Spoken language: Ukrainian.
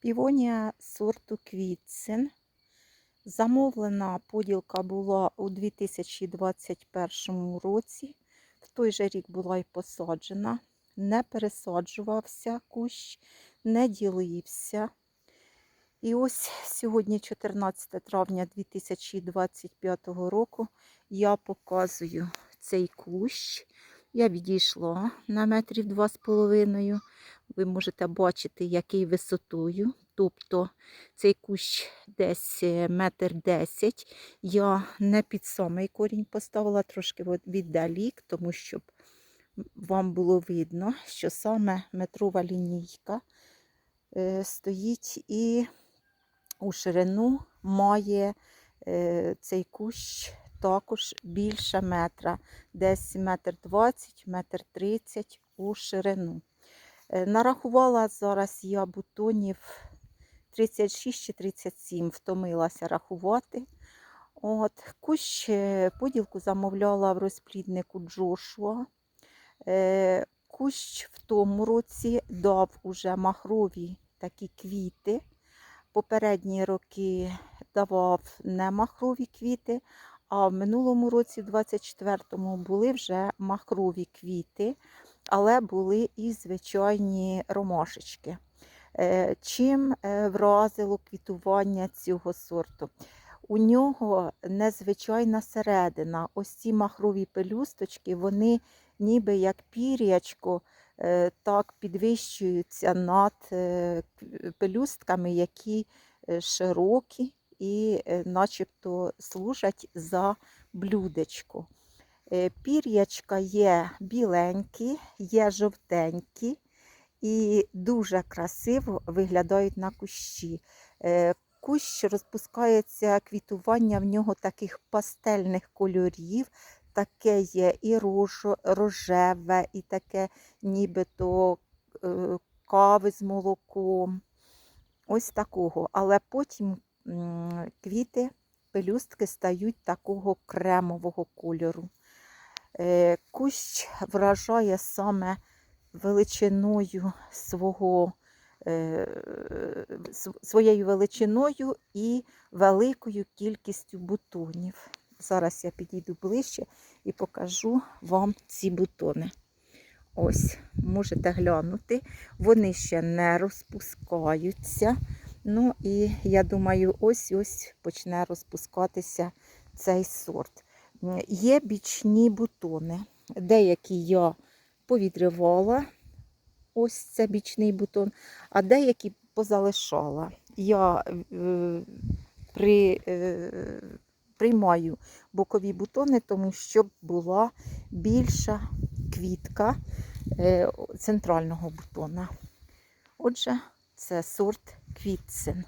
Півонія сорту Квітсин. Замовлена поділка була у 2021 році. В той же рік була і посаджена. Не пересаджувався кущ, не ділився. І ось сьогодні, 14 травня 2025 року, я показую цей кущ. Я відійшла на метрів два з половиною. Ви можете бачити, який висотою. Тобто цей кущ десь е, метр десять. Я не під самий корінь поставила, трошки віддалік, тому щоб вам було видно, що саме метрова лінійка е, стоїть і у ширину має е, цей кущ також більше метра, десь метр двадцять, метр тридцять у ширину. Е, Нарахувала зараз я бутонів 36 чи 37, втомилася рахувати. От, Кущ е, поділку замовляла в розпліднику Джошуа. Е, Кущ в тому році дав уже махрові такі квіти. Попередні роки давав не махрові квіти, а в минулому році, в 24-му, були вже махрові квіти, але були і звичайні ромашечки. Е, Чим е, вразило квітування цього сорту? У нього незвичайна середина. Ось ці махрові пелюсточки, вони ніби як пір'ячко, е, так підвищуються над пелюстками, які широкі і начебто служать за блюдечко. Е, Пір'ячка є біленькі, є жовтенькі і дуже красиво виглядають на кущі. Е, Кущ розпускається квітування в нього таких пастельних кольорів. Таке є і рожеве, і таке нібито е, кави з молоком. Ось такого. Але потім квіти, пелюстки стають такого кремового кольору. Е, Кущ вражає саме величиною свого, е, своєю величиною і великою кількістю бутонів. Зараз я підійду ближче і покажу вам ці бутони. Ось, можете глянути. Вони ще не розпускаються. Ну і я думаю, ось-ось почне розпускатися цей сорт. Є бічні бутони. Деякі я повідривала, ось це бічний бутон, а деякі позалишала. Я е, при, е, приймаю бокові бутони, тому щоб була більша квітка е, центрального бутона. Отже, це сорт квітсин.